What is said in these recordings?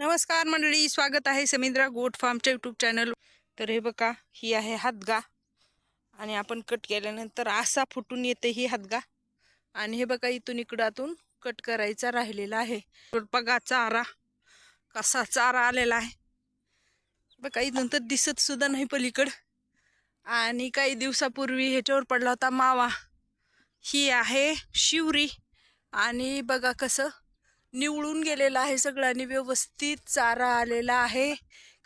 नमस्कार मंडळी स्वागत आहे समिंद्रा गोट फार्मच्या यूट्यूब चॅनल तर हे बघा ही आहे हातगा. आणि आपण कट केल्यानंतर असा फुटून येते ही हातगा. आणि हे बघा इथून इकडातून कट करायचा राहिलेला आहे. बघा चारा. कसा चारा आलेला आहे. बघा इथून तर दिसत सुद्धा नाही पलीकड. आणि काही दिवसापूर्वी ह्याच्यावर पडला होता मावा. ही आहे शिवरी. आणि बघा कसं निवळून गेलेलं आहे सगळं आणि व्यवस्थित चारा आलेला आहे.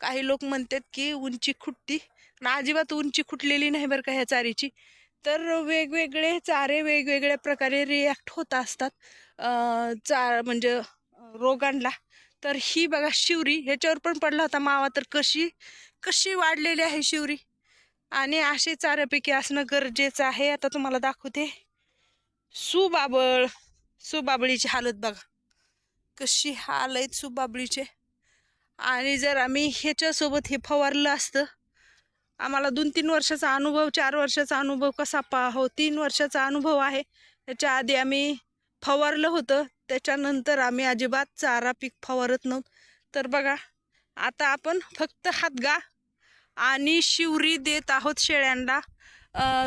काही लोक म्हणतात की उंची खुटती पण अजिबात उंची खुटलेली नाही बरं का ह्या चारीची. तर वेगवेगळे चारे वेगवेगळ्या प्रकारे रिॲक्ट होत असतात. चा चार म्हणजे अं, रोगांना. तर ही बघा शिवरी ह्याच्यावर पण पडला होता मावा. तर कशी कशी वाढलेली आहे शिवरी? आणि असे चाऱ्यापैकी असणं गरजेचं आहे. आता तुम्हाला दाखवते. सुबाबळ. सुबाबळीची हालत बघा. कशी हाल आहेत सुबाबळीचे. आणि जर आम्ही ह्याच्यासोबत हे फवारलं असतं आम्हाला दोन तीन वर्षाचा अनुभव चार वर्षाचा अनुभव कसा पा हो तीन वर्षाचा अनुभव आहे. त्याच्या आधी आम्ही फवारलं होतं. त्याच्यानंतर आम्ही अजिबात चारा पीक फवारत नव्हतं. तर बघा आता आपण फक्त हातगा आणि शिवरी देत आहोत शेळ्यांना.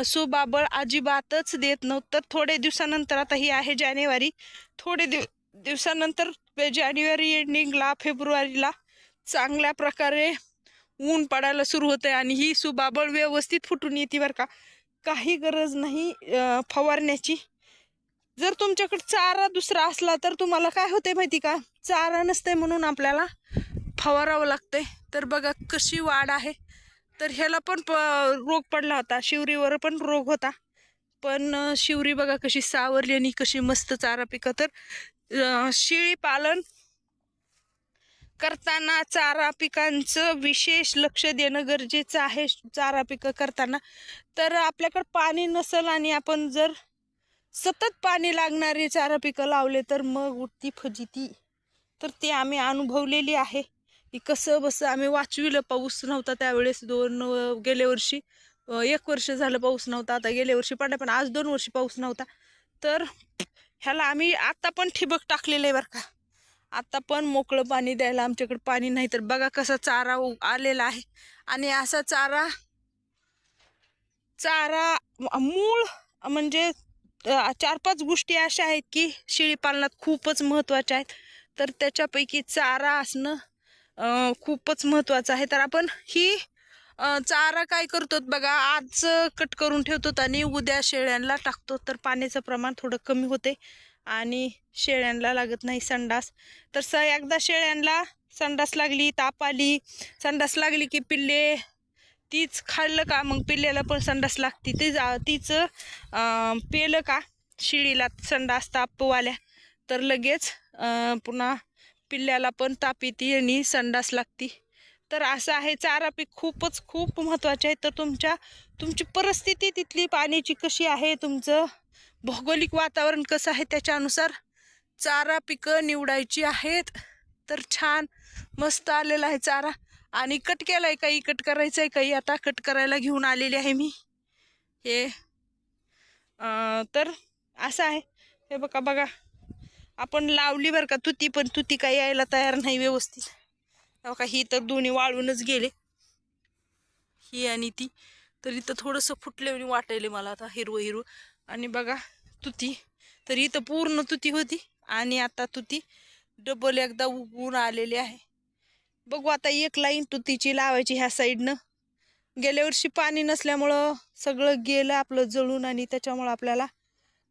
सुबाबळ अजिबातच देत नव्हतं. तर थोडे दिवसानंतर आता ही आहे जानेवारी थोडे दिव दिवसानंतर जानेवारी एंडिंगला फेब्रुवारीला चांगल्या प्रकारे ऊन पडायला सुरू होते आणि ही सुबाबळ व्यवस्थित फुटून येते बरं का. काही गरज नाही फवारण्याची. जर तुमच्याकडे चारा दुसरा असला तर तुम्हाला काय होते माहिती का? चारा नसते म्हणून आपल्याला फवारावं लागतंय. तर बघा कशी वाढ आहे. तर ह्याला पण प रोग पडला होता. शिवरीवर पण रोग होता. पण शिवरी बघा कशी सावरली आणि कशी मस्त चारा पिकं तर शेळी पालन करताना चारा पिकांचं विशेष लक्ष देणं गरजेचं आहे. चारा पिकं करताना. तर आपल्याकडं पाणी नसेल आणि आपण जर सतत पाणी लागणारी चारा पिकं लावले तर मग उठती फजिती. तर ते आम्ही अनुभवलेली आहे. की कसं बसं आम्ही वाचविलं. पाऊस नव्हता त्यावेळेस दोन गेल्या वर्षी एक वर्ष झालं पाऊस नव्हता. आता गेल्या वर्षी पडला पण आज दोन वर्षी पाऊस नव्हता. तर ह्याला आम्ही आत्ता पण ठिबक टाकलेलं आहे बरं का. आत्ता पण मोकळं पाणी द्यायला आमच्याकडे पाणी नाही तर बघा कसा चारा आलेला आहे. आणि असा चारा चारा मूळ म्हणजे चार पाच गोष्टी अशा आहेत की शेळी पालनात खूपच महत्त्वाच्या आहेत. तर त्याच्यापैकी चारा असणं खूपच महत्त्वाचं आहे. तर आपण ही चारा काय करतो बघा आज कट करून ठेवतो आणि उद्या शेळ्यांना टाकतो तर पाण्याचं प्रमाण थोडं कमी होते आणि शेळ्यांना लागत नाही संडास. तर स एकदा शेळ्यांना संडास लागली ताप आली संडास लागली की पिल्ले तीच खाल्लं का? मग पिल्ल्याला पण संडास लागते. ती जा तिचं पेलं का? शिळीला संडास तापवाल्या. तर लगेच पुन्हा पिल्ल्याला पण ताप येते आणि संडास लागती. तर असं आहे चारा पीक खूपच खूप महत्त्वाचे आहे. तर तुमच्या तुमची परिस्थिती तिथली पाण्याची कशी आहे? तुमचं भौगोलिक वातावरण कसं आहे? त्याच्यानुसार चारा पिकं निवडायची आहेत. तर छान मस्त आलेला आहे चारा. आणि कट केला आहे काही कट करायचं आहे काही? आता कट करायला घेऊन आलेली आहे मी. हे तर असं आहे. हे बघा बघा. आपण लावली बरं का तुती पण तुती काही यायला तयार नाही व्यवस्थित. का ही तर दोन्ही वाळूनच गेले. ही आणि ती. तर इथं थोडंसं फुटले वाटायले मला आता हिरवं हिरवं. आणि बघा तुती. तर इथं पूर्ण तुती होती आणि आता तुती डबल एकदा उगवून आलेली आहे. बघू आता एक लाईन तुतीची लावायची ह्या साईडनं गेल्या वर्षी पाणी नसल्यामुळं सगळं गेलं आपलं जळून आणि त्याच्यामुळं आपल्याला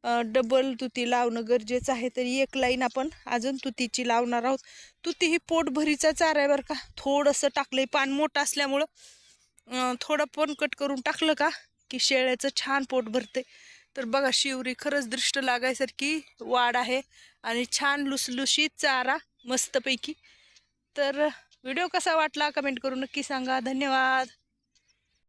डबल तुती लावणं गरजेचं आहे. तरी एक लाईन आपण अजून तुतीची लावणार आहोत. तुती ही पोटभरीचा चारा आहे बरं का. थोडंसं टाकलंय. पान मोठं असल्यामुळं थोडं पण कट करून टाकलं का की शेळ्याचं छान पोट भरते तर बघा शिवरी खरंच दृष्ट लागायसारखी वाढ आहे आणि छान लुसलुशीत चारा मस्तपैकी. तर व्हिडिओ कसा वाटला? कमेंट करून नक्की सांगा. धन्यवाद.